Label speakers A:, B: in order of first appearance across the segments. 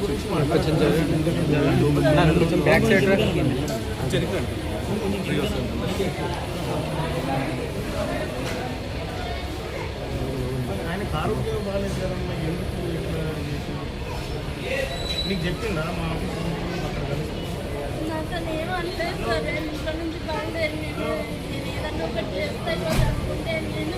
A: గురించి
B: కొంచెం back side.
A: ఆయనకు ఆరోగ్యం బాగాలేదు కదమ్మా ఎందుకు ఇట్లా? నీకు చెప్పిందా మా ఆఫీస్ నుంచి అక్కడ కలిసి?
C: నాకు నేను అంటే సరే ఇంట్లో నుంచి నేను నేను ఏదన్నా ఒకటి చేస్తే ఈరోజు అనుకుంటే నేను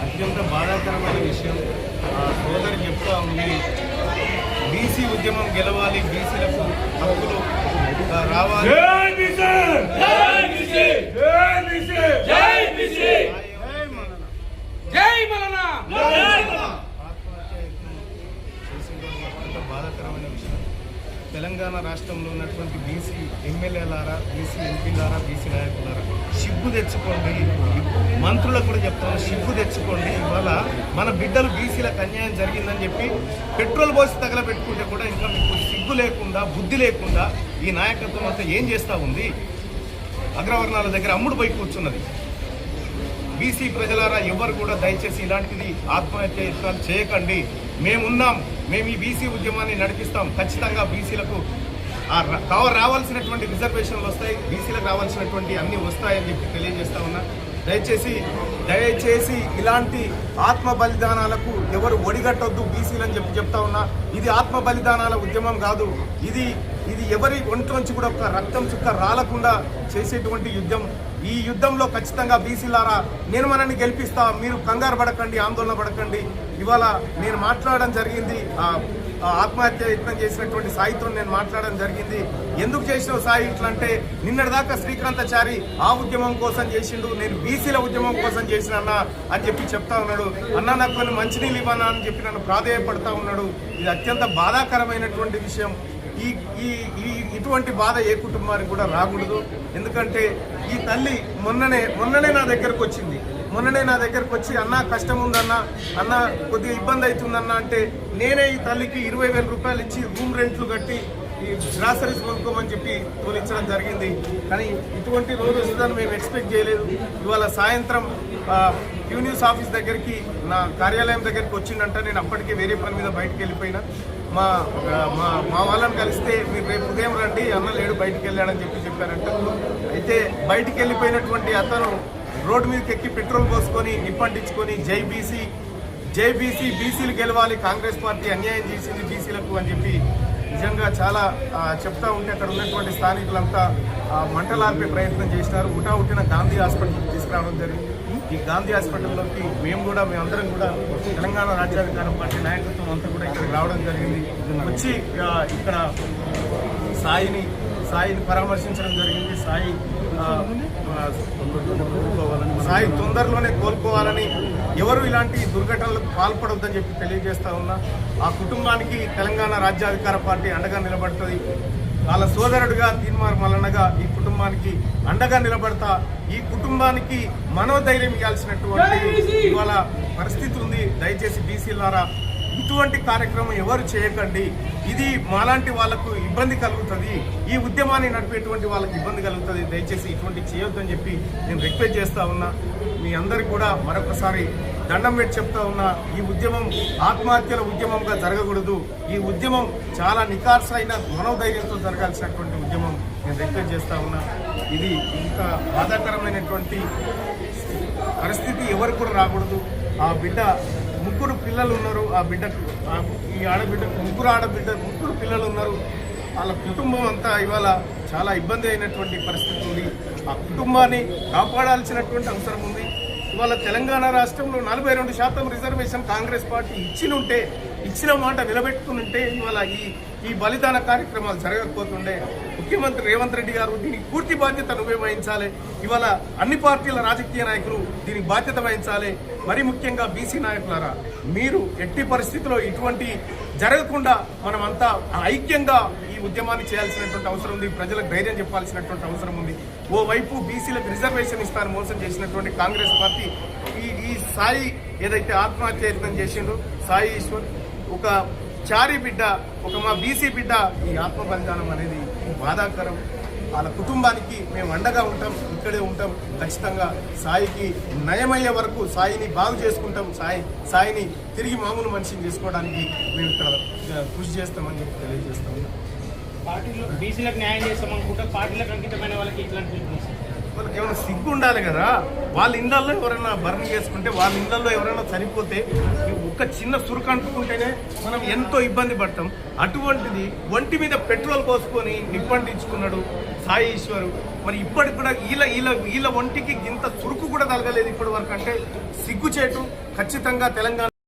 A: అత్యంత బాధాకరమైన విషయం సోదరి చెప్తా ఉంది బీసీ ఉద్యమం గెలవాలి బీసీలకు హక్కులు రావాలి జై మల్లన్న.
B: జై మలనా
A: ఆత్మహత్య యత్నం చేసింది అత్యంత బాధాకరమైన విషయం తెలంగాణ రాష్ట్రంలో ఉన్నటువంటి బీసీ ఎమ్మెల్యేలారా బీసీ ఎంపీలారా బీసీ నాయకులారా సిగ్గు తెచ్చుకోండి. మంత్రులకు కూడా చెప్తాను సిగ్గు తెచ్చుకోండి. ఇవాళ మన బిడ్డలు బీసీలకు అన్యాయం జరిగిందని చెప్పి పెట్రోల్ పోసి తగలబెట్టుకుంటే కూడా ఇంకా మీకు సిగ్గు లేకుండా బుద్ధి లేకుండా ఈ నాయకత్వం అంతా ఏం చేస్తూ ఉంది? అగ్రవర్ణాల దగ్గర అమ్ముడు పోయి కూర్చున్నది. బీసీ ప్రజలారా ఎవరు కూడా దయచేసి ఇలాంటిది ఆత్మహత్య యత్నాలు చేయకండి. మేమున్నాం మేము ఈ బీసీ ఉద్యమాన్ని నడిపిస్తాం. ఖచ్చితంగా బీసీలకు కవర్ కావ రావాల్సినటువంటి రిజర్వేషన్లు వస్తాయి. బీసీలకు రావాల్సినటువంటి అన్నీ వస్తాయని చెప్పి తెలియజేస్తా ఉన్నా. దయచేసి దయచేసి ఇలాంటి ఆత్మ బలిదానాలకు ఎవరు ఒడిగట్టొద్దు బీసీలని చెప్పి చెప్తా ఉన్నా. ఇది ఆత్మ బలిదానాల ఉద్యమం కాదు. ఇది ఇది ఎవరి ఒంట్లోంచి కూడా ఒక రక్తం చుక్క రాలకుండా చేసేటువంటి యుద్ధం. ఈ యుద్ధంలో ఖచ్చితంగా బీసీలారా నేను మనల్ని గెలిపిస్తా మీరు కంగారు పడకండి ఆందోళన పడకండి. ఇవాళ నేను మాట్లాడడం జరిగింది ఆత్మహత్య యత్నం చేసినటువంటి సాయితో నేను మాట్లాడడం జరిగింది. ఎందుకు చేసినావు సాయి ఇట్లా అంటే నిన్నటిదాకా శ్రీకాంతాచారి ఆ ఉద్యమం కోసం చేసిండు నేను బీసీల ఉద్యమం కోసం చేసిన అన్న అని చెప్పి చెప్తా ఉన్నాడు. అన్న నాకు కొన్ని మంచినీళ్ళు ఇవ్వనా అని చెప్పి నన్ను ప్రాధేయపడతా ఉన్నాడు. ఇది అత్యంత బాధాకరమైనటువంటి విషయం. ఈ ఈ ఈ ఇటువంటి బాధ ఏ కుటుంబానికి కూడా రాకూడదు. ఎందుకంటే ఈ తల్లి మొన్ననే మొన్ననే నా దగ్గరకు వచ్చింది. మొన్ననే నా దగ్గరకు వచ్చి అన్న కష్టం ఉందన్న అన్న కొద్దిగా ఇబ్బంది అవుతుందన్న అంటే నేనే ఈ తల్లికి ఇరవై వేల రూపాయలు ఇచ్చి రూమ్ రెంట్లు కట్టి ఈ గ్రాసరీస్ కొనుక్కోమని చెప్పి తోలించడం జరిగింది. కానీ ఇటువంటి రోజు వస్తుందని మేము ఎక్స్పెక్ట్ చేయలేదు. ఇవాళ సాయంత్రం యూనియస్ న్యూస్ ఆఫీస్ దగ్గరికి నా కార్యాలయం దగ్గరికి వచ్చిందంట. నేను అప్పటికే వేరే పని మీద బయటకు వెళ్ళిపోయినా. మా మా మా వాళ్ళని కలిస్తే మీరు రేపు ఉదయం రండి అన్న లేడు బయటికి వెళ్ళాడని చెప్పి చెప్పారంట. అయితే బయటికి వెళ్ళిపోయినటువంటి అతను రోడ్డు మీదకి ఎక్కి పెట్రోల్ పోసుకొని నిప్పంటించుకొని జై బీసీ జై బీసీ బీసీలు గెలవాలి కాంగ్రెస్ పార్టీ అన్యాయం చేసింది బీసీలకు అని చెప్పి నిజంగా చాలా చెప్తా ఉంటే అక్కడ ఉన్నటువంటి స్థానికులంతా మంటలార్పే ప్రయత్నం చేసినారు. ఉటా ఉట్టిన గాంధీ హాస్పిటల్కి తీసుకురావడం జరిగింది. ఈ గాంధీ హాస్పిటల్లోకి మేము కూడా మేమందరం కూడా తెలంగాణ రాజ్యాధికారం పార్టీ నాయకత్వం అంతా కూడా ఇక్కడికి రావడం జరిగింది. వచ్చి ఇక్కడ సాయిని సాయిని పరామర్శించడం జరిగింది. సాయి సాయి తొందరలోనే కోలుకోవాలని ఎవరు ఇలాంటి దుర్ఘటనలకు పాల్పడొద్దని చెప్పి తెలియజేస్తా ఉన్నా. ఆ కుటుంబానికి తెలంగాణ రాజ్యాధికార పార్టీ అండగా నిలబడుతుంది. వాళ్ళ సోదరుడిగా తీన్మార్ మల్లన్నగా ఈ కుటుంబానికి అండగా నిలబడతా ఈ కుటుంబానికి మనోధైర్యం ఇవ్వాల్సినటువంటి ఇవాళ పరిస్థితి ఉంది. దయచేసి బీసీలారా ఇటువంటి కార్యక్రమం ఎవరు చేయకండి. ఇది మాలాంటి వాళ్ళకు ఇబ్బంది కలుగుతుంది. ఈ ఉద్యమాన్ని నడిపేటువంటి వాళ్ళకి ఇబ్బంది కలుగుతుంది. దయచేసి ఇటువంటి చేయొద్దని చెప్పి నేను రిక్వెస్ట్ చేస్తా ఉన్నా. మీ అందరికి కూడా మరొకసారి దండం పెట్టి చెప్తా ఉన్నా ఈ ఉద్యమం ఆత్మహత్యల ఉద్యమంగా జరగకూడదు. ఈ ఉద్యమం చాలా నికార్సైన మనోధైర్యంతో జరగాల్సినటువంటి ఉద్యమం నేను రిక్వెస్ట్ చేస్తా ఉన్నా. ఇది ఇంత బాధాకరమైనటువంటి పరిస్థితి ఎవరికి కూడా రాకూడదు. ఆ బిడ్డ ముగ్గురు పిల్లలు ఉన్నారు. ఆ బిడ్డకు ఈ ఆడబిడ్డకు ముగ్గురు ఆడబిడ్డ ముగ్గురు పిల్లలు ఉన్నారు. వాళ్ళ కుటుంబం అంతా ఇవాళ చాలా ఇబ్బంది అయినటువంటి పరిస్థితి ఉంది. ఆ కుటుంబాన్ని కాపాడాల్సినటువంటి అవసరం ఉంది. ఇవాళ తెలంగాణ రాష్ట్రంలో నలభై రెండు శాతం రిజర్వేషన్ కాంగ్రెస్ పార్టీ ఇచ్చినుంటే ఇచ్చిన మాట నిలబెట్టుకుని ఉంటే ఇవాళ ఈ ఈ బలిదాన కార్యక్రమాలు జరగకపోతుండే. ముఖ్యమంత్రి రేవంత్ రెడ్డి గారు దీనికి పూర్తి బాధ్యత నువ్వే వహించాలి. ఇవాళ అన్ని పార్టీల రాజకీయ నాయకులు దీనికి బాధ్యత వహించాలి. మరి ముఖ్యంగా బీసీ నాయకులారా మీరు ఎట్టి పరిస్థితిలో ఇటువంటి జరగకుండా మనమంతా ఐక్యంగా ఈ ఉద్యమాన్ని చేయాల్సినటువంటి అవసరం ఉంది ప్రజలకు ధైర్యం చెప్పాల్సినటువంటి అవసరం ఉంది. ఓవైపు బీసీలకు రిజర్వేషన్ ఇస్తాను మోసం చేసినటువంటి కాంగ్రెస్ పార్టీ ఈ ఈ సాయి ఏదైతే ఆత్మహత్య యత్నం చేసిండో సాయి ఈశ్వర్ ఒక చారి బిడ్డ ఒక మా బీసీ బిడ్డ ఈ ఆత్మ బలిదానం అనేది బాధాకరం. వాళ్ళ కుటుంబానికి మేము అండగా ఉంటాం ఇక్కడే ఉంటాం. ఖచ్చితంగా సాయికి నయమయ్యే వరకు సాయిని బాగు చేసుకుంటాం. సాయి సాయిని తిరిగి మామూలు మనిషిని చేసుకోవడానికి మేము ఇక్కడ కృషి చేస్తామని చెప్పి తెలియజేస్తాం
B: పార్టీలో బీసీలకు న్యాయం చేస్తాం అనుకుంటే పార్టీలకు అంకితమైన వాళ్ళకి ఇట్లాంటి
A: వాళ్ళకి ఏమైనా సిగ్గు ఉండాలి కదా? వాళ్ళ ఇళ్ళల్లో ఎవరైనా బర్న్ చేసుకుంటే వాళ్ళ ఇళ్ళల్లో ఎవరైనా చనిపోతే ఒక్క చిన్న సురుకు అంటుకుంటేనే మనం ఎంతో ఇబ్బంది పడతాం. అటువంటిది ఒంటి మీద పెట్రోల్ పోసుకొని నిప్పంటించుకున్నాడు సాయి ఈశ్వరు. మరి ఇప్పటికి కూడా వీళ్ళ వీళ్ళ వీళ్ళ ఒంటికి ఇంత సురుకు కూడా తలగలేదు ఇప్పటి వరకు. అంటే సిగ్గుచేటు ఖచ్చితంగా తెలంగాణ